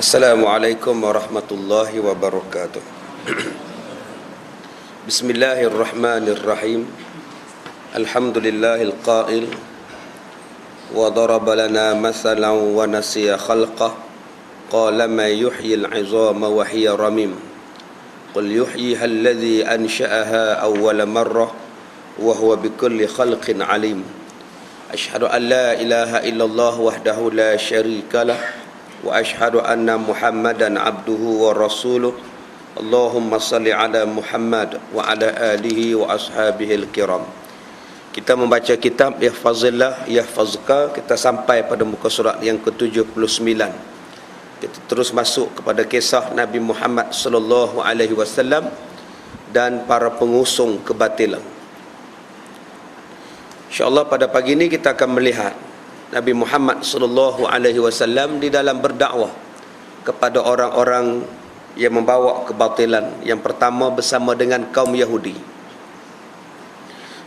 Assalamualaikum warahmatullahi wabarakatuh. Bismillahirrahmanirrahim. Alhamdulillahil qail. Wa daraba lana masalan wa nasiya khalqa. Qala ma yuhyi al izama wa hiya ramim. Qul yuhyiha alladhi ansha'aha awwala marrah wa huwa bikulli khalqin alim. Ashhadu an la ilaha illallah wahdahu la sharika lahu لا شريك له وأشهد أن محمدا عبده ورسوله اللهم صل على محمد وعلى آله وأصحابه الكرام kita membaca kitab Yahfazillah Yahfazka kita sampai pada muka surat yang ke-79 kita terus masuk kepada kisah Nabi Muhammad sallallahu alaihi wasallam dan para pengusung kebatilan InsyaAllah pada pagi ini kita akan melihat Nabi Muhammad sallallahu alaihi wasallam di dalam berdakwah kepada orang-orang yang membawa kebatilan. Yang pertama bersama dengan kaum Yahudi.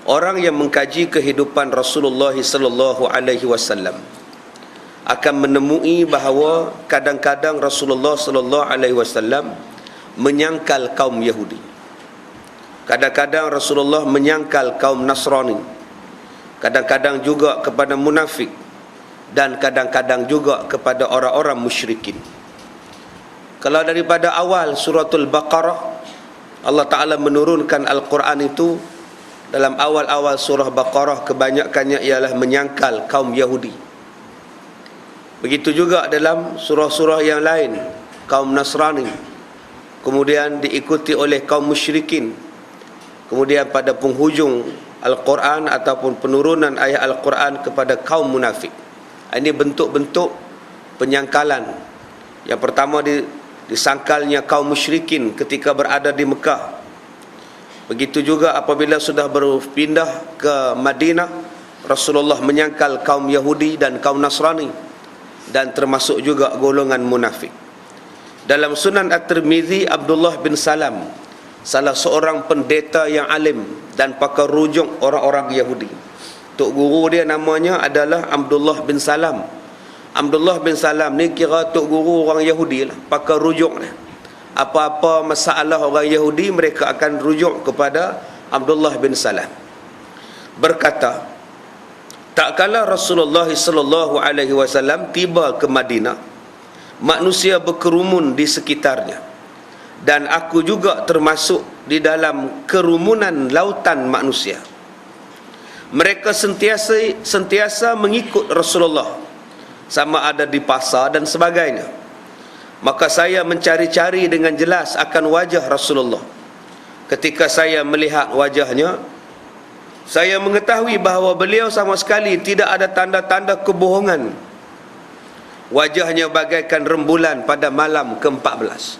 Orang yang mengkaji kehidupan Rasulullah sallallahu alaihi wasallam akan menemui bahawa kadang-kadang Rasulullah sallallahu alaihi wasallam menyangkal kaum Yahudi. Kadang-kadang Rasulullah menyangkal kaum Nasrani. Kadang-kadang juga kepada munafik dan kadang-kadang juga kepada orang-orang musyrikin. Kalau daripada awal suratul Baqarah Allah Taala menurunkan Al-Quran itu dalam awal-awal surah Baqarah kebanyakannya ialah menyangkal kaum Yahudi. Begitu juga dalam surah-surah yang lain kaum Nasrani. Kemudian diikuti oleh kaum musyrikin. Kemudian pada penghujung Al-Quran ataupun penurunan ayat Al-Quran kepada kaum munafik. Ini bentuk-bentuk penyangkalan. Yang pertama di, disangkalnya kaum musyrikin ketika berada di Mekah. Begitu juga apabila sudah berpindah ke Madinah, Rasulullah menyangkal kaum Yahudi dan kaum Nasrani dan termasuk juga golongan munafik. Dalam Sunan At-Tirmizi Abdullah bin Salam, salah seorang pendeta yang alim dan pakar rujuk orang-orang Yahudi Tok guru dia namanya adalah Abdullah bin Salam. Abdullah bin Salam ni kira tok guru orang Yahudi lah, pakai rujuk dia. Apa-apa masalah orang Yahudi mereka akan rujuk kepada Abdullah bin Salam. Berkata, tak kala Rasulullah sallallahu alaihi wasallam tiba ke Madinah, manusia berkerumun di sekitarnya. Dan aku juga termasuk di dalam kerumunan lautan manusia mereka sentiasa sentiasa mengikut Rasulullah. Sama ada di pasar dan sebagainya. Maka saya mencari-cari dengan jelas akan wajah Rasulullah. Ketika saya melihat wajahnya saya mengetahui bahawa beliau sama sekali tidak ada tanda-tanda kebohongan. Wajahnya bagaikan rembulan pada malam ke-14.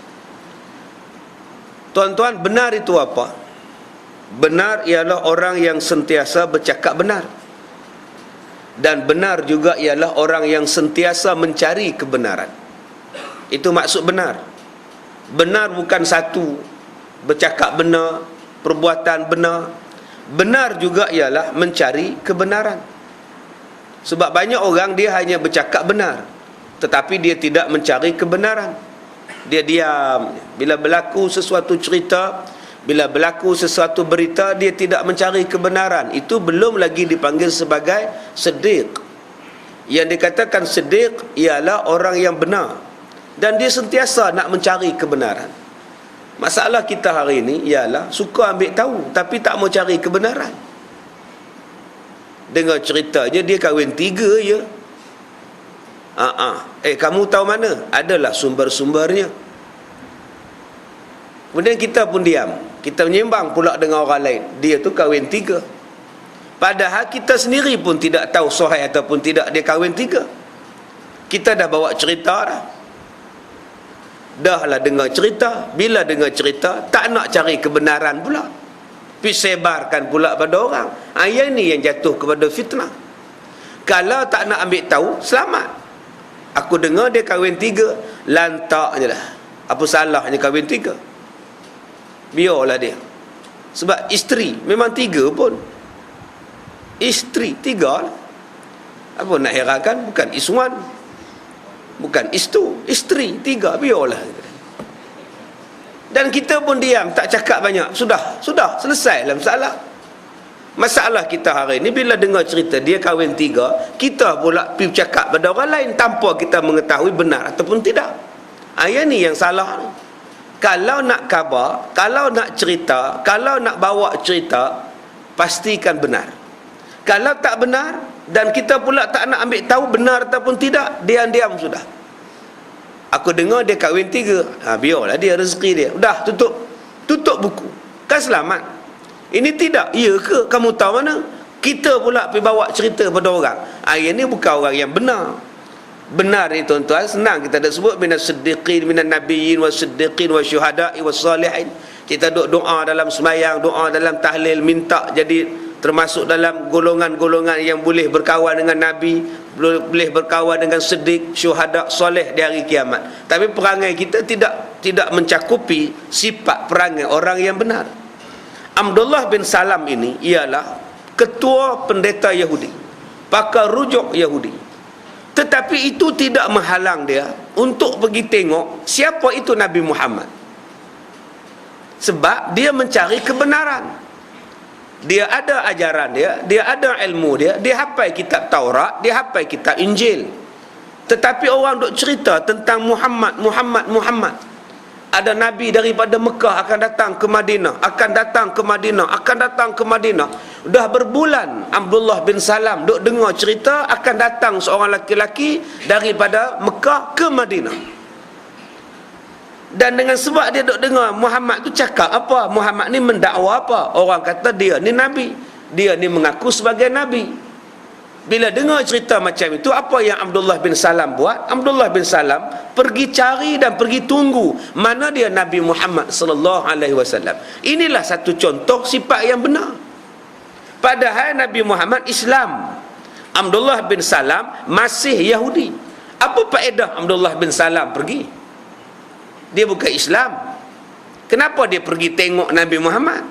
Tuan-tuan benar itu apa benar ialah orang yang sentiasa bercakap benar. Dan benar juga ialah orang yang sentiasa mencari kebenaran. Itu maksud benar. Benar bukan satu bercakap benar perbuatan benar. Benar juga ialah mencari kebenaran. Sebab banyak orang dia hanya bercakap benar tetapi dia tidak mencari kebenaran. Dia diam. Bila berlaku sesuatu cerita bila berlaku sesuatu berita dia tidak mencari kebenaran. Itu belum lagi dipanggil sebagai sedik yang dikatakan sedik ialah orang yang benar. Dan dia sentiasa nak mencari kebenaran. Masalah kita hari ini ialah suka ambil tahu tapi tak mau cari kebenaran. Dengar ceritanya dia kahwin tiga je Ah, eh kamu tahu mana? Adalah sumber-sumbernya. Kemudian kita pun diam. Kita menyembang pula dengan orang lain. Dia tu kahwin tiga. Padahal kita sendiri pun tidak tahu sahih ataupun tidak dia kahwin tiga. Kita dah bawa cerita dah. Dah lah dengar cerita. Bila dengar cerita tak nak cari kebenaran pula. Tapi sebarkan pula pada orang. Yang ni yang jatuh kepada fitnah. Kalau tak nak ambil tahu selamat. Aku dengar dia kahwin tiga. Lantak je lah. Apa salahnya kahwin tiga biarlah dia. Sebab isteri memang tiga pun. Isteri tiga lah. apa nak herankan? Bukan iswan bukan istu isteri tiga biarlah. Dan kita pun diam tak cakap banyak. Sudah sudah selesai lah masalah. Masalah kita hari ni bila dengar cerita dia kahwin tiga kita pula pergi cakap pada orang lain tanpa kita mengetahui benar ataupun tidak. Ayat ni yang salah kalau nak khabar kalau nak cerita kalau nak bawa cerita pastikan benar kalau tak benar dan kita pula tak nak ambil tahu benar ataupun tidak diam-diam sudah Aku dengar dia kahwin tiga. Ha, biarlah dia rezeki dia. Dah tutup. Tutup buku. Kan selamat. Ini tidak. Ya ke? Kamu tahu mana? Kita pula pergi bawa cerita pada orang. Ha, ini bukan orang yang benar. Benar ni tuan-tuan. Senang kita dah sebut. Minas siddiqin, minas nabiyin, wa siddiqin, wa syuhada'i, wa salihin. Kita duk doa dalam semayang, doa dalam tahlil, minta jadi termasuk dalam golongan-golongan yang boleh berkawan dengan Nabi boleh berkawan dengan sedik syuhada soleh di hari kiamat tapi perangai kita tidak tidak mencakupi sifat perangai orang yang benar Abdullah bin Salam ini ialah ketua pendeta Yahudi pakar rujuk Yahudi tetapi itu tidak menghalang dia untuk pergi tengok siapa itu Nabi Muhammad. Sebab dia mencari kebenaran. Dia ada ajaran dia dia ada ilmu dia dia hafal kitab Taurat dia hafal kitab Injil. Tetapi orang duk cerita tentang Muhammad Muhammad Muhammad ada nabi daripada Mekah akan datang ke Madinah akan datang ke Madinah akan datang ke Madinah. Dah berbulan Abdullah bin Salam duk dengar cerita akan datang seorang laki-laki daripada Mekah ke Madinah. Dan dengan sebab dia duk dengar Muhammad tu cakap apa? Muhammad ni mendakwa apa? Orang kata dia ni nabi. Dia ni mengaku sebagai nabi bila dengar cerita macam itu apa yang Abdullah bin Salam buat? Abdullah bin Salam pergi cari dan pergi tunggu mana dia Nabi Muhammad sallallahu alaihi wasallam. Inilah satu contoh sifat yang benar. Padahal Nabi Muhammad Islam Abdullah bin Salam masih Yahudi. Apa faedah Abdullah bin Salam pergi? Dia bukan Islam. Kenapa dia pergi tengok Nabi Muhammad?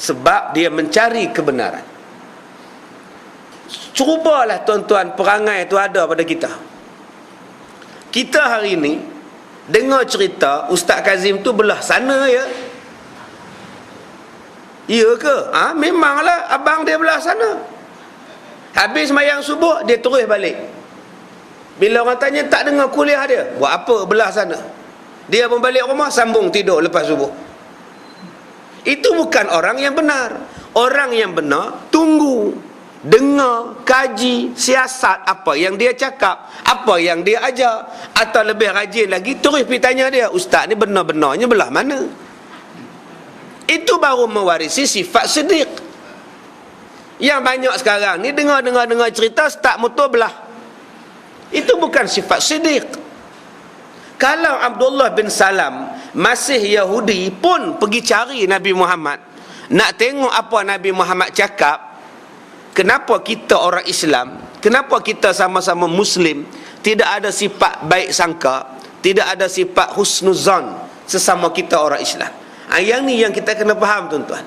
Sebab dia mencari kebenaran cubalah tuan-tuan perangai itu ada pada kita. Kita hari ini dengar cerita Ustaz Kazim tu belah sana ya. Iya ke? Ha? memanglah abang dia belah sana. Habis mayang subuh dia terus balik. Bila orang tanya tak dengar kuliah dia? Buat apa belah sana? Dia membalik rumah sambung tidur lepas subuh. Itu bukan orang yang benar. Orang yang benar tunggu dengar kaji siasat apa yang dia cakap apa yang dia ajar. Atau lebih rajin lagi terus pergi tanya dia ustaz ni benar-benarnya belah mana? Itu baru mewarisi sifat sedik yang banyak sekarang ni dengar-dengar-dengar cerita start motor belah. Itu bukan sifat sedik kalau Abdullah bin Salam masih Yahudi pun pergi cari Nabi Muhammad nak tengok apa Nabi Muhammad cakap kenapa kita orang Islam kenapa kita sama-sama Muslim tidak ada sifat baik sangka tidak ada sifat husnuzan sesama kita orang Islam? Ha, yang ni yang kita kena faham tuan-tuan.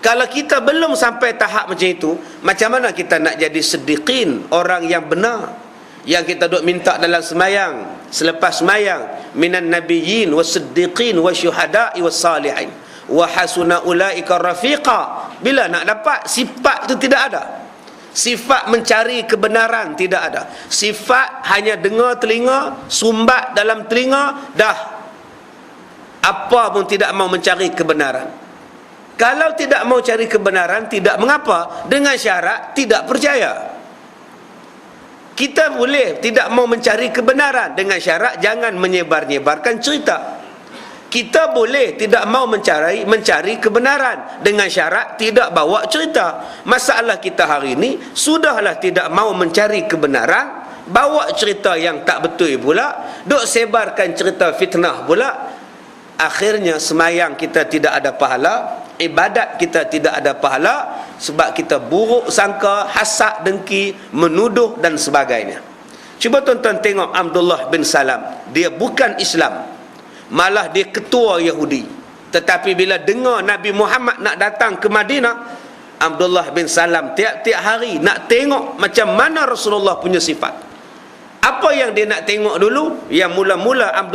Kalau kita belum sampai tahap macam itu macam mana kita nak jadi sediqin orang yang benar? Yang kita duk minta dalam semayang selepas semayang minan nabiyyin wasiddiqin wasyuhada'i wassalihin wa hasuna ulaika rafiqa. Bila nak dapat sifat itu tidak ada sifat mencari kebenaran tidak ada. Sifat hanya dengar telinga sumbat dalam telinga dah. Apa pun tidak mau mencari kebenaran. Kalau tidak mau cari kebenaran tidak mengapa. Dengan syarat tidak percaya. Kita boleh tidak mau mencari kebenaran. Dengan syarat jangan menyebar-nyebarkan cerita kita boleh tidak mau mencari mencari kebenaran. Dengan syarat tidak bawa cerita. Masalah kita hari ini sudahlah tidak mau mencari kebenaran. Bawa cerita yang tak betul pula. Duk sebarkan cerita fitnah pula. Akhirnya semayang kita tidak ada pahala. Ibadat kita tidak ada pahala. Sebab kita buruk sangka hasad dengki menuduh dan sebagainya. Cuba tuan-tuan tengok Abdullah bin Salam. Dia bukan Islam malah dia ketua Yahudi. Tetapi bila dengar Nabi Muhammad nak datang ke Madinah Abdullah bin Salam tiap-tiap hari nak tengok macam mana Rasulullah punya sifat. Apa yang dia nak tengok dulu yang mula-mula Abdul